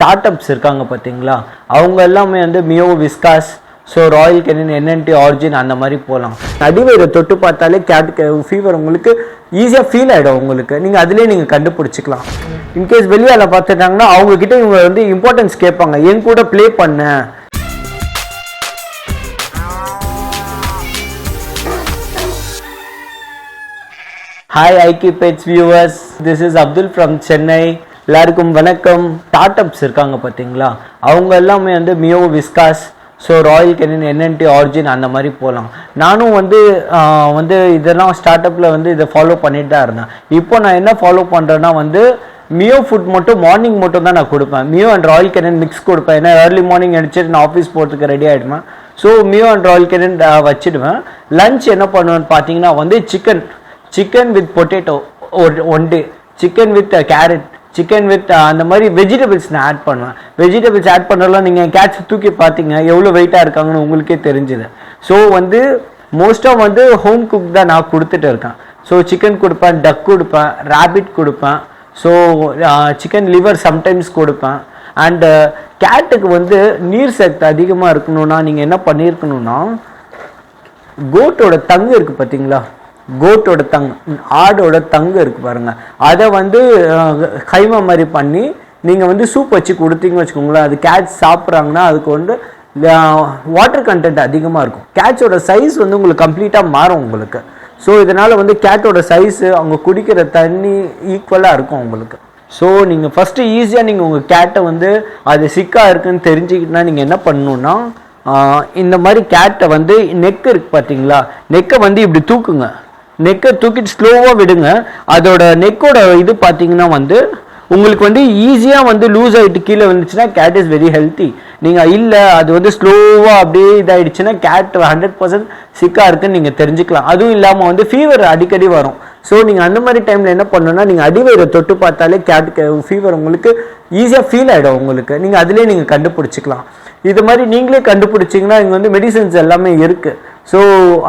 Start ups இருக்காங்க பார்த்தீங்களா? அவங்க எல்லாமே வந்து Meo Whiskas so Royal Canin N and D Orijen அந்த மாதிரி போகலாம் அடிவயிறை தொட்டு பார்த்தாலே கேட் ஃபீவர் உங்களுக்கு ஈஸியாக ஃபீல் ஆகிடும் உங்களுக்கு. நீங்கள் அதிலே நீங்கள் கண்டுபிடிச்சிக்கலாம். இன்கேஸ் வெளியால் பார்த்துட்டாங்கன்னா அவங்கக்கிட்ட இவங்க வந்து இம்பார்ட்டன்ஸ் கேட்பாங்க. என் கூட ப்ளே பண்ண. Hi ஐகி pets viewers this is Abdul from Chennai எல்லாருக்கும் வணக்கம். ஸ்டார்ட் அப்ஸ் இருக்காங்க பார்த்தீங்களா? அவங்க எல்லாமே வந்து Meo Whiskas so Royal Canin N and D Orijen அந்த மாதிரி போகலாம் நானும் வந்து வந்து இதெல்லாம் ஸ்டார்ட் அப்பில் வந்து இதை ஃபாலோ பண்ணிட்டு தான் இருந்தேன். இப்போ நான் என்ன ஃபாலோ பண்ணுறேன்னா வந்து மியோ ஃபுட் மட்டும் மார்னிங் மட்டும் தான் நான் கொடுப்பேன். Meo and Royal Canin mix கொடுப்பேன். ஏன்னா ஏர்லி மார்னிங் அடிச்சுட்டு நான் ஆஃபீஸ் போகிறதுக்கு ready ஆகிடுவேன் so Meo and Royal Canin வச்சுடுவேன். லன்ச் என்ன பண்ணுவேன்னு பார்த்தீங்கன்னா வந்து சிக்கன் சிக்கன் வித் பொட்டேட்டோ ஒரு one day chicken with carrot chicken with uh, அந்த மாதிரி வெஜிடபிள்ஸ் நான் ஆட் பண்ணுவேன். வெஜிடபிள்ஸ் ஆட் பண்ணுறதுலாம் நீங்கள் கேட்ச் தூக்கி பார்த்தீங்க எவ்வளோ வெயிட்டாக இருக்காங்கன்னு உங்களுக்கே தெரிஞ்சுது. ஸோ வந்து மோஸ்ட்டாக வந்து ஹோம் குக் தான் நான் கொடுத்துட்டு இருக்கேன். ஸோ சிக்கன் கொடுப்பேன் டக் கொடுப்பேன் ரேபிட் கொடுப்பேன். ஸோ சிக்கன் லிவர் சம்டைம்ஸ் கொடுப்பேன். அண்டு கேட்டுக்கு uh, வந்து நீர் சக்தி அதிகமாக இருக்கணும்னா நீங்கள் என்ன பண்ணியிருக்கணும்னா கோட்டோட தங்கு இருக்குது பார்த்தீங்களா? கோட்டோட தங் ஆடோட தங்கு இருக்கு பாருங்க. அதை வந்து அஹ், கைமா மாதிரி பண்ணி நீங்கள் வந்து சூப் வச்சு கொடுத்தீங்கன்னு வச்சுக்கோங்களேன் அது கேட்ச் சாப்பிட்றாங்கன்னா அதுக்கு வந்து வாட்டர் கண்டென்ட் அதிகமாக இருக்கும். கேட்சோட சைஸ் வந்து உங்களுக்கு கம்ப்ளீட்டாக மாறும் உங்களுக்கு. ஸோ இதனால் வந்து கேட்டோட சைஸு அவங்க குடிக்கிற தண்ணி ஈக்குவலாக இருக்கும் உங்களுக்கு. ஸோ நீங்கள் ஃபஸ்ட்டு ஈஸியாக நீங்கள் உங்கள் கேட்டை வந்து அது சிக்காக இருக்குன்னு தெரிஞ்சுக்கிட்டுனா நீங்கள் என்ன பண்ணணுன்னா இந்த மாதிரி கேட்டை வந்து நெக் இருக்கு பார்த்தீங்களா நெக்கை வந்து இப்படி தூக்குங்க. நெக்கை தூக்கிட்டு ஸ்லோவாக விடுங்க. அதோட நெக்கோட இது பார்த்தீங்கன்னா வந்து உங்களுக்கு வந்து ஈஸியாக வந்து லூஸ் ஆகிட்டு கீழே வந்துச்சுன்னா கேட் இஸ் வெரி ஹெல்த்தி நீங்கள் இல்லை அது வந்து ஸ்லோவாக அப்படியே இதாகிடுச்சுன்னா கேட் ஹண்ட்ரட் பர்சன்ட் சிக்காக இருக்குன்னு நீங்கள் தெரிஞ்சுக்கலாம். அதுவும் இல்லாமல் வந்து ஃபீவர் அடிக்கடி வரும். ஸோ நீங்கள் அந்த மாதிரி டைமில் என்ன பண்ணணும்னா நீங்கள் அடிவயிறை தொட்டு பார்த்தாலே கேட் ஃபீவர் உங்களுக்கு ஈஸியாக ஃபீல் ஆகிடும் உங்களுக்கு. நீங்கள் அதிலே நீங்கள் கண்டுபிடிச்சிக்கலாம். இது மாதிரி நீங்களே கண்டுபிடிச்சிங்கன்னா இங்கே வந்து மெடிசன்ஸ் எல்லாமே இருக்குது ஸோ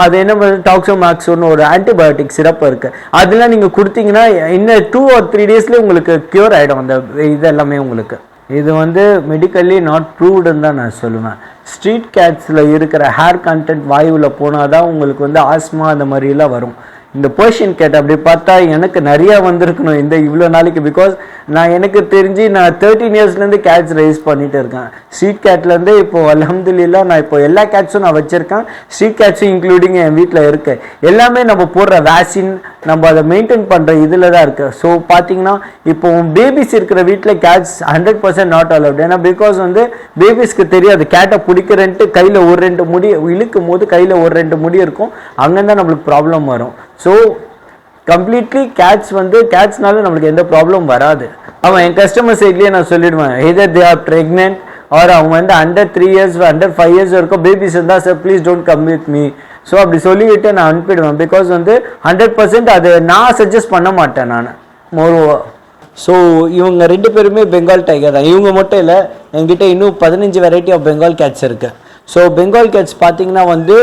அது என்ன பண்ணுறது டாக்ஸோமேக்ஸோன்னு ஒரு ஆன்டிபயோட்டிக் சிறப்பு இருக்குது அதெல்லாம் நீங்கள் கொடுத்தீங்கன்னா இன்னும் டூ ஆர் த்ரீ டேஸ்லேயே உங்களுக்கு க்யூர் ஆகிடும் அந்த இது எல்லாமே உங்களுக்கு. இது வந்து மெடிக்கல்லி நாட் ப்ரூவ்டுன்னு தான் நான் சொல்லுவேன். ஸ்ட்ரீட் கேட்ஸில் இருக்கிற ஹேர் கண்டென்ட் வாயுவில் போனால் தான் உங்களுக்கு வந்து ஆஸ்மா அந்த மாதிரிலாம் வரும். இந்த பொசிஷன் கேட் அப்படி பார்த்தா எனக்கு நிறையா வந்திருக்கணும் இந்த இவ்வளோ நாளைக்கு பிகாஸ் நான் எனக்கு தெரிஞ்சு நான் தேர்ட்டீன் இயர்ஸ்லேருந்து கேட்ச் ரைஸ் பண்ணிட்டு இருக்கேன். ஸ்ட்ரீட் கேட்லேருந்து இப்போ அல்ஹம்துலில்லாஹ் நான் இப்போ எல்லா கேட்ஸும் நான் வச்சுருக்கேன். ஸ்ட்ரீட் கேட்ஸும் இன்க்ளூடிங் என் வீட்டில் இருக்கு. எல்லாமே நம்ம போடுற வேக்சின் நம்ம அதை மெயின்டைன் பண்ணுற இதில் தான் இருக்குது ஸோ பார்த்தீங்கன்னா இப்போ பேபிஸ் இருக்கிற வீட்டில் cats hundred percent not allowed ஏன்னா பிகாஸ் வந்து பேபிஸ்க்கு தெரியாது. கேட்டை பிடிக்கிறேன்ட்டு கையில் ஒரு ரெண்டு முடி இழுக்கும் போது கையில் ஒரு ரெண்டு முடி இருக்கும். அங்கே தான் நம்மளுக்கு ப்ராப்ளம் வரும். ஸோ கம்ப்ளீட்லி கேட்ஸ் வந்து கேட்ஸ்னால நம்மளுக்கு எந்த ப்ராப்ளம் வராது. அவன் என் கஸ்டமர் சைட்லேயே நான் சொல்லிடுவேன். Either they are pregnant or அவங்க வந்து under three years under five years வரைக்கும் பேபிஸ் இருந்தால் sir please don't come with me so அப்படி சொல்லிவிட்டு நான் அனுப்பிடுவேன். பிகாஸ் வந்து ஹண்ட்ரட் பர்சன்ட் அது நான் சஜஸ்ட் பண்ண மாட்டேன் நான். மோர் ஸோ இவங்க ரெண்டு பேருமே பெங்கால் டைகர் தான். இவங்க மட்டும் இல்லை என்கிட்ட இன்னும் பதினஞ்சு வெரைட்டி ஆஃப் பெங்கால் கேட்ஸ் இருக்குது ஸோ பெங்கால் கேட்ஸ் பார்த்தீங்கன்னா வந்து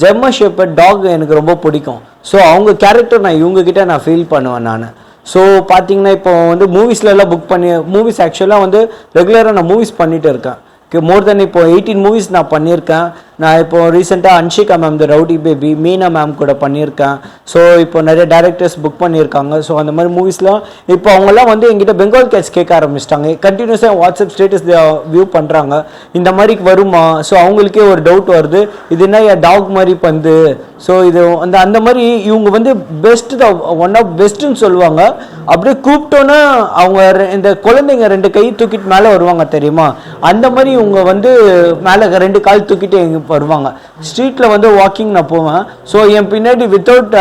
ஜெம்ம ஷேப்பர் டாக் எனக்கு ரொம்ப பிடிக்கும். ஸோ அவங்க கேரக்டர் நான் இவங்கக்கிட்ட நான் ஃபீல் பண்ணுவேன் நான். ஸோ பார்த்தீங்கன்னா இப்போ வந்து மூவிஸ்லலாம் புக் பண்ணி மூவிஸ் ஆக்சுவலாக வந்து ரெகுலராக நான் மூவிஸ் பண்ணிகிட்டு இருக்கேன். மோர் தென் இப்போ எயிட்டீன் மூவிஸ் நான் பண்ணியிருக்கேன். நான் இப்போ ரீசெண்டாக Anshika ma'am the rowdy baby Meena ma'am கூட பண்ணியிருக்கேன். ஸோ இப்போ நிறைய டேரக்டர்ஸ் புக் பண்ணியிருக்காங்க. ஸோ அந்த மாதிரி மூவிஸ்லாம் இப்போ அவங்கெல்லாம் வந்து எங்கிட்ட பெங்கால் கேட்ஸ் கேட்க ஆரம்பிச்சிட்டாங்க. கண்டினியூஸாக வாட்ஸ்அப் ஸ்டேட்டஸ் வியூ பண்ணுறாங்க இந்த மாதிரி வருமா? ஸோ அவங்களுக்கே ஒரு டவுட் வருது. இது என்ன டாக் மாதிரி பந்து? ஸோ இது அந்த அந்த மாதிரி இவங்க வந்து பெஸ்ட் தான் ஒன் ஆஃப் பெஸ்ட்டுன்னு சொல்லுவாங்க. அப்படியே கூப்பிட்டோன்னா அவங்க இந்த குழந்தைங்க ரெண்டு கை தூக்கிட்டு மேலே வருவாங்க தெரியுமா? அந்த மாதிரி இவங்க வந்து மேலே ரெண்டு கால் தூக்கிட்டு எங்கள் வருவாங்க. ஸ்ட்ரீட்டில் வந்து வாக்கிங் நான் போவேன். ஸோ என் பின்னாடி வித்தவுட்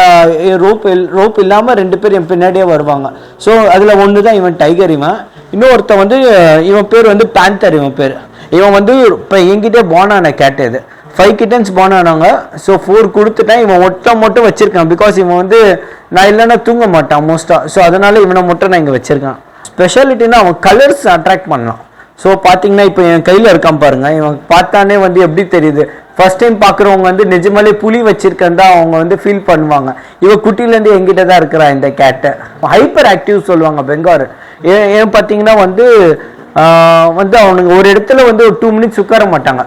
ரோப் ரோப் இல்லாமல் ரெண்டு பேர் என் பின்னாடியே வருவாங்க. ஸோ அதில் ஒன்று தான் இவன் டைகர் இவன். இன்னொருத்தன் வந்து இவன் பேர் வந்து பேந்தர் இவன் பேர். இவன் வந்து இப்போ என்கிட்ட போனான கேட் இது. ஃபைவ் கிட்டன்ஸ் போன் ஆனாங்க ஸோ ஃபோர் கொடுத்துட்டேன் இவன் ஒட்டை மட்டும் வச்சிருக்கான். பிகாஸ் இவன் வந்து நான் இல்லைன்னா தூங்க மாட்டான் மோஸ்ட்டாக ஸோ அதனால இவனை மட்டும் நான் இங்கே வச்சிருக்கேன். ஸ்பெஷாலிட்டின்னா அவன் கலர்ஸ் அட்ராக்ட் பண்ணலாம். ஸோ பார்த்தீங்கன்னா இப்போ என் கையில் இருக்கான் பாருங்க. இவன் பார்த்தானே வந்து எப்படி தெரியுது? ஃபர்ஸ்ட் டைம் பார்க்குறவங்க வந்து நிஜமாலே புலி வச்சிருக்கேன் தான் அவங்க வந்து ஃபீல் பண்ணுவாங்க. இவ குட்டிலேருந்து எங்கிட்ட தான் இருக்கிறா இந்த கேட்டை ஹைப்பர் ஆக்டிவ் சொல்லுவாங்க பெங்காரு. ஏன் ஏன் பார்த்தீங்கன்னா வந்து வந்து அவனுங்க ஒரு இடத்துல வந்து ஒரு டூ மினிட்ஸ் உட்கார மாட்டாங்க.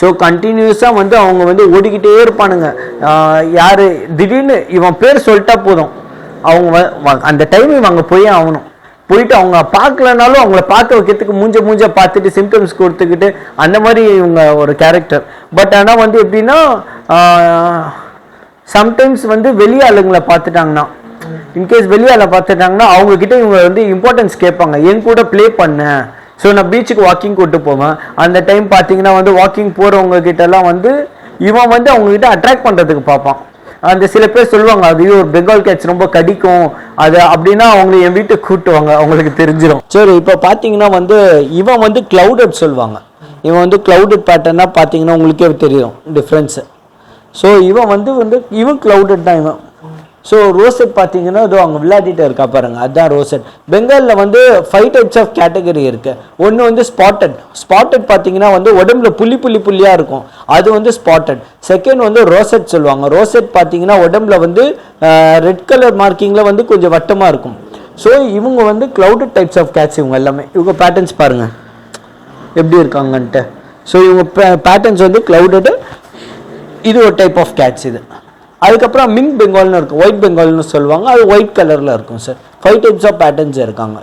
ஸோ கண்டினியூஸாக வந்து அவங்க வந்து ஓடிக்கிட்டே இருப்பானுங்க. யார்? திடீர்னு இவன் பேர் சொல்லிட்டா போதும். அவங்க வ- வ- அந்த டைம் இவங்க போயே ஆகணும். போயிட்டு அவங்க பார்க்கலனாலும் அவங்கள பார்க்க வைக்கிறதுக்கு மூஞ்ச மூஞ்ச பார்த்துட்டு சிம்டம்ஸ் கொடுத்துக்கிட்டு அந்த மாதிரி இவங்க ஒரு கேரக்டர் பட் ஆனால் வந்து எப்படின்னா சம்டைம்ஸ் வந்து வெளி ஆளுங்களை பார்த்துட்டாங்கன்னா இன்கேஸ் வெளியால பார்த்துட்டாங்கன்னா அவங்கக்கிட்ட இவங்க வந்து இம்பார்ட்டன்ஸ் கேட்பாங்க. என் கூட ப்ளே பண்ண. ஸோ நான் பீச்சுக்கு வாக்கிங் கூட்டு போவேன். அந்த டைம் பார்த்தீங்கன்னா வந்து வாக்கிங் போகிறவங்க கிட்டலாம் வந்து இவன் வந்து அவங்கக்கிட்ட அட்ராக்ட் பண்ணுறதுக்கு பார்ப்பான். அந்த சில பேர் சொல்லுவாங்க அது ஒரு பெங்கால் கேட்ச் ரொம்ப கடிக்கும். அது அப்படின்னா அவங்க என் வீட்டுக்கு கூட்டுவாங்க. அவங்களுக்கு தெரிஞ்சிடும் சரி இப்போ பார்த்தீங்கன்னா வந்து இவன் வந்து கிளவுடட் சொல்லுவாங்க. இவன் வந்து கிளவுடட் பேட்டர்னா பார்த்தீங்கன்னா உங்களுக்கே தெரியும் டிஃப்ரென்ஸு ஸோ இவன் வந்து வந்து இவன் கிளவுடட் தான் இவன். ஸோ ரோசெட் பார்த்தீங்கன்னா இதோ அவங்க விளையாடிட்டு இருக்கா பாருங்க. அதுதான் ரோசெட் பெங்காலில் வந்து ஃபைவ் டைப்ஸ் ஆஃப் கேட்டகரி இருக்கு. ஒன்று வந்து ஸ்பாட்டட் ஸ்பாட்டட் பார்த்தீங்கன்னா வந்து உடம்புல புள்ளி புள்ளி புள்ளியாக இருக்கும். அது வந்து ஸ்பாட்டட் செகண்ட் வந்து ரோசெட் சொல்லுவாங்க. ரோசெட் பார்த்தீங்கன்னா உடம்புல வந்து ரெட் கலர் மார்க்கிங்கில் வந்து கொஞ்சம் வட்டமாக இருக்கும். ஸோ இவங்க வந்து க்ளவுடட் டைப்ஸ் ஆஃப் கேட்ச் இவங்க எல்லாமே. இவங்க பேட்டர்ன்ஸ் பாருங்க. எப்படி இருக்காங்கன்ட்டு. ஸோ இவங்க பேட்டர்ன்ஸ் வந்து க்ளவுடடு இது ஒரு டைப் ஆஃப் கேட்ஸ் இது. அதுக்கப்புறம் மின் பெங்கால்னு இருக்கும் ஒயிட் பெங்கால்னு சொல்லுவாங்க அது ஒயிட் கலரில் இருக்கும் sir. Five types of patterns இருக்காங்க.